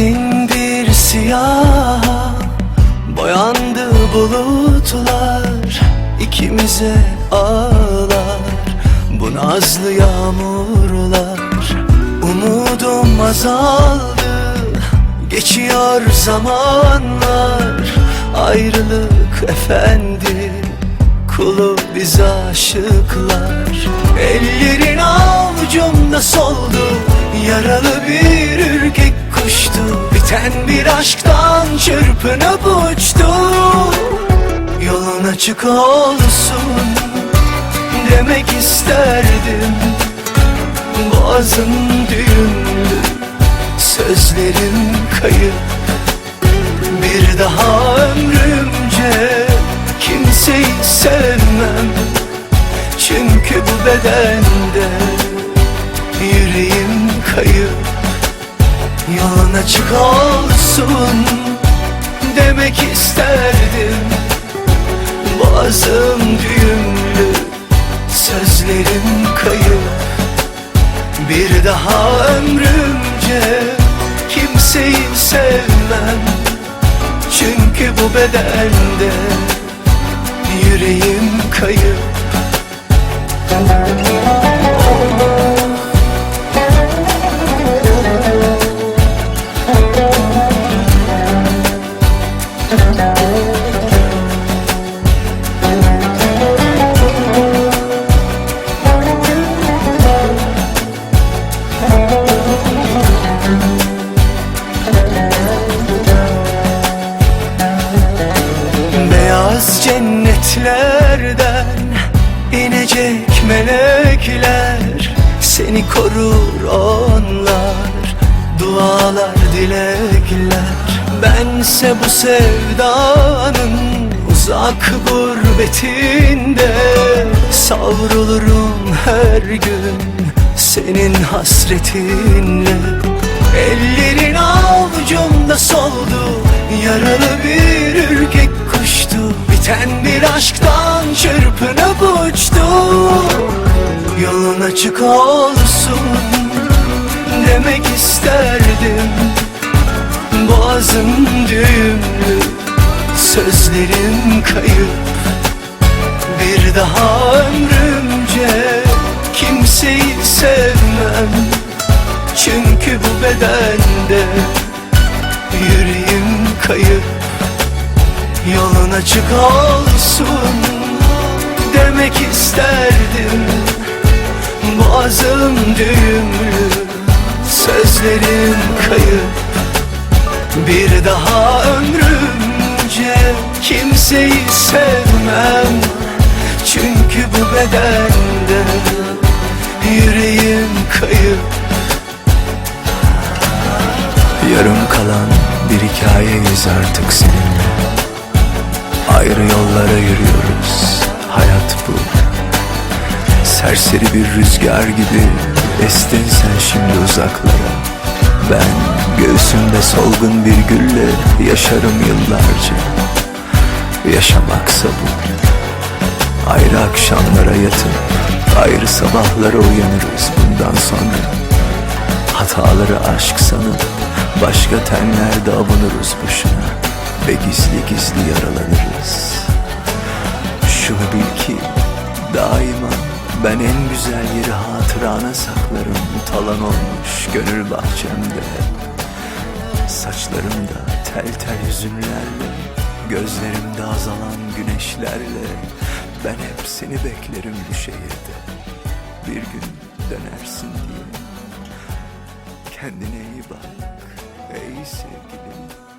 Hazin bir siyah Boyandı bulutlar ikimize ağlar. Bu nazlı yağmurlar Umudum azaldı. Geçiyor zamanlar Ayrılık efendi. Kulu biz aşıklar. Ellerin avucumda soldu Yaralı bir ürkek kuştu. Biten bir aşktan çırpınıp uçtu açık olsun Demek isterdim. Boğazım düğümlü Sözlerim kayıp. Bir daha ömrümce Kimseyi sevmem. Çünkü bu bedende Yüreğim kayıp. Yolun açık olsun Demek isterdim Boğazım düğümlü Sözlerim kayıp. Bir daha ömrümce Kimseyi sevmem. Çünkü bu bedende Yüreğim kayıp Beyaz cennetlerden inecek melekler. Seni korur onlar Dualar dilekler. Bense bu sevdanın uzak gurbetinde. Savrulurum her gün senin hasretinle. Ellerin avucumda soldu Yaralı aşktan çırpınıp uçtu Yolun açık olsun Demek isterdim. Boğazım düğümlü Sözlerim kayıp. Bir daha ömrümce Kimseyi sevmem. Çünkü bu bedende Yüreğim kayıp açık olsun Demek isterdim. Boğazım düğümlü Sözlerim kayıp. Bir daha ömrümce Kimseyi sevmem. Çünkü bu bedende Yüreğim kayıp. Yarım kalan bir hikayeyiz artık seninle Ayrı yollara yürüyoruz. Hayat bu. Serseri bir rüzgar gibi Estin sen şimdi uzaklara. Ben göğsümde solgun bir gülle Yaşarım yıllarca. Yaşamaksa bu. Ayrı akşamlara yatıp Ayrı sabahlara uyanırız bundan sonra. Hataları aşk sanıp Başka tenlerde avunuruz boşuna Ve gizli gizli yaralanırız. Şunu bil ki daima ben en güzel yeri hatırana saklarım. Talan olmuş gönül bahçemde. Saçlarımda tel tel hüzünlerle Gözlerimde azalan güneşlerle. Ben hep seni beklerim bu şehirde. Bir gün dönersin diye. Kendine iyi bak ey sevgilim